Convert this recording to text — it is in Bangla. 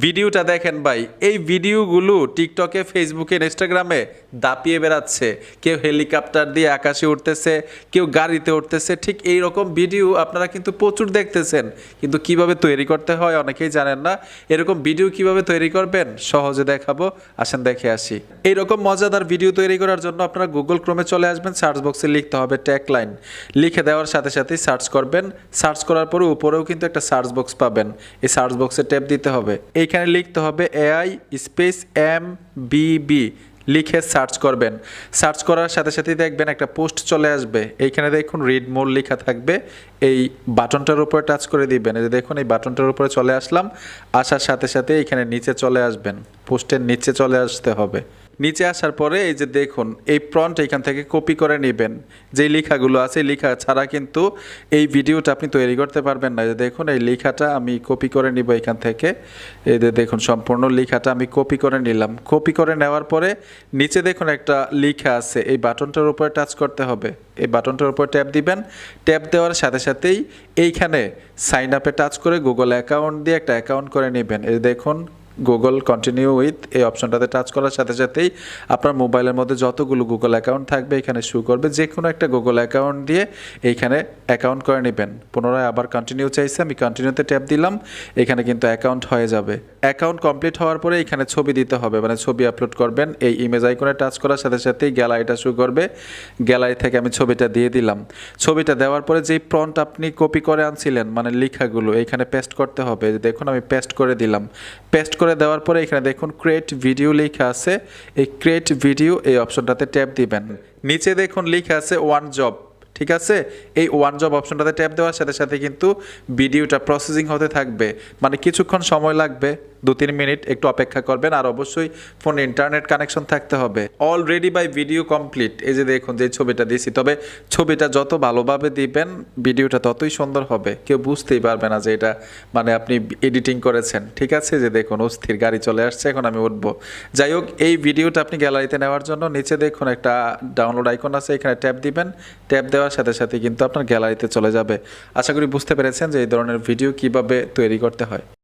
ভিডিওটা দেখেন ভাই, এই ভিডিওগুলো টিকটকে ফেসবুকে ইনস্টাগ্রামে দাপিয়ে বেড়াচ্ছে। কেউ হেলিকপ্টার দিয়ে আকাশে উঠতেছে, কেউ গাড়িতে উঠতেছে, ঠিক এই রকম ভিডিও আপনারা কিন্তু প্রচুর দেখতেছেন। কিন্তু কীভাবে তৈরি করতে হয় অনেকেই জানেন না। এরকম ভিডিও কীভাবে তৈরি করবেন সহজে দেখাবো। আসেন দেখে আসি। এইরকম মজাদার ভিডিও তৈরি করার জন্য আপনারা গুগল ক্রোমে চলে আসবেন সার্চ বক্সে লিখতে হবে ট্যাগ লাইন লিখে দেওয়ার সাথে সাথেই সার্চ করবেন। সার্চ করার পরে উপরেও কিন্তু একটা সার্চ বক্স পাবেন। এই সার্চ বক্সে ট্যাপ দিতে হবে। এইখানে লিখতে হবে এআই স্পেস এম বিবি লিখে সার্চ করবেন। সার্চ করার সাথে সাথেই দেখবেন একটা পোস্ট চলে আসবে। এইখানে দেখুন রিড মোর লেখা থাকবে। এই বাটনটার উপরে টাচ করে দিবেন। এই যে দেখুন, এই বাটনটার উপরে চলে আসলাম। আসার সাথে সাথে এখানে নিচে চলে আসবেন। পোস্টের নিচে চলে আসতে হবে। নিচে আসার পরে এই যে দেখুন, এই প্রন্ট এখান থেকে কপি করে নেবেন। যেই লেখাগুলো আছে লেখা ছাড়া কিন্তু এই ভিডিওটা আপনি তৈরি করতে পারবেন না। যে দেখুন, এই লেখাটা আমি কপি করে নিব এখান থেকে। এই যে দেখুন, সম্পূর্ণ লেখাটা আমি কপি করে নিলাম। কপি করে নেওয়ার পরে নিচে দেখুন একটা লেখা আছে, এই বাটনটার উপরে টাচ করতে হবে। এই বাটনটার উপর ট্যাপ দিবেন। ট্যাপ দেওয়ার সাথে সাথেই এইখানে সাইন আপে টাচ করে গুগল অ্যাকাউন্ট দিয়ে একটা অ্যাকাউন্ট করে নেবেন। এই দেখুন গুগল কন্টিনিউ উইথ এই অপশনটাতে টাচ করার সাথে সাথেই আপনার মোবাইলের মধ্যে যতগুলো গুগল অ্যাকাউন্ট থাকবে এখানে শু করবে। যে কোনো একটা গুগল অ্যাকাউন্ট দিয়ে এইখানে অ্যাকাউন্ট করে নেবেন। পুনরায় আবার কন্টিনিউ চাইছে, আমি কন্টিনিউতে ট্যাপ দিলাম, এখানে কিন্তু অ্যাকাউন্ট হয়ে যাবে। অ্যাকাউন্ট কমপ্লিট হওয়ার পরে এখানে ছবি দিতে হবে মানে ছবি আপলোড করবেন। এই ইমেজ আইকনে টাচ করার সাথে সাথেই গ্যালারিটা শু করবে। গ্যালারি থেকে আমি ছবিটা দিয়ে দিলাম। ছবিটা দেওয়ার পরে যেই প্রন্ট আপনি কপি করে আনছিলেন মানে লেখাগুলো, এখানে পেস্ট করতে হবে। দেখুন, আমি পেস্ট করে দিলাম। পেস্ট করে দেওয়ার পরে এখানে দেখুন ক্রিয়েট ভিডিও লেখা আছে। এই ক্রিয়েট ভিডিও এই অপশনটাতে ট্যাপ দিবেন। নিচে দেখুন লেখা আছে ওয়ান জব ঠিক আছে? এই ওয়ান জব অপশনটাতে ট্যাপ দেওয়ার সাথে সাথে কিন্তু ভিডিওটা প্রসেসিং হতে থাকবে। মানে কিছুক্ষণ সময় লাগবে। দু তিন মিনিট একটু অপেক্ষা করবেন, আর অবশ্যই ফোনে ইন্টারনেট কানেকশন থাকতে হবে। অলরেডি বাই ভিডিও কমপ্লিট এই যে দেখুন, যে ছবিটা দিয়েছি। তবে ছবিটা যত ভালোভাবে দিবেন, ভিডিওটা ততই সুন্দর হবে। কেউ বুঝতেই পারবে না যে এটা মানে আপনি এডিটিং করেছেন। ঠিক আছে? যে দেখুন, অস্থির গাড়ি চলে আসছে, এখন আমি উঠবো। যাই হোক, এই ভিডিওটা আপনি গ্যালারিতে নেওয়ার জন্য নিচে দেখুন একটা ডাউনলোড আইকন আছে, এখানে ট্যাপ দিবেন। ট্যাপ দেওয়ার সাথে সাথে কিন্তু আপনার গ্যালারিতে চলে যাবে। আশা করি বুঝতে পেরেছেন যে এই ধরনের ভিডিও কীভাবে তৈরি করতে হয়।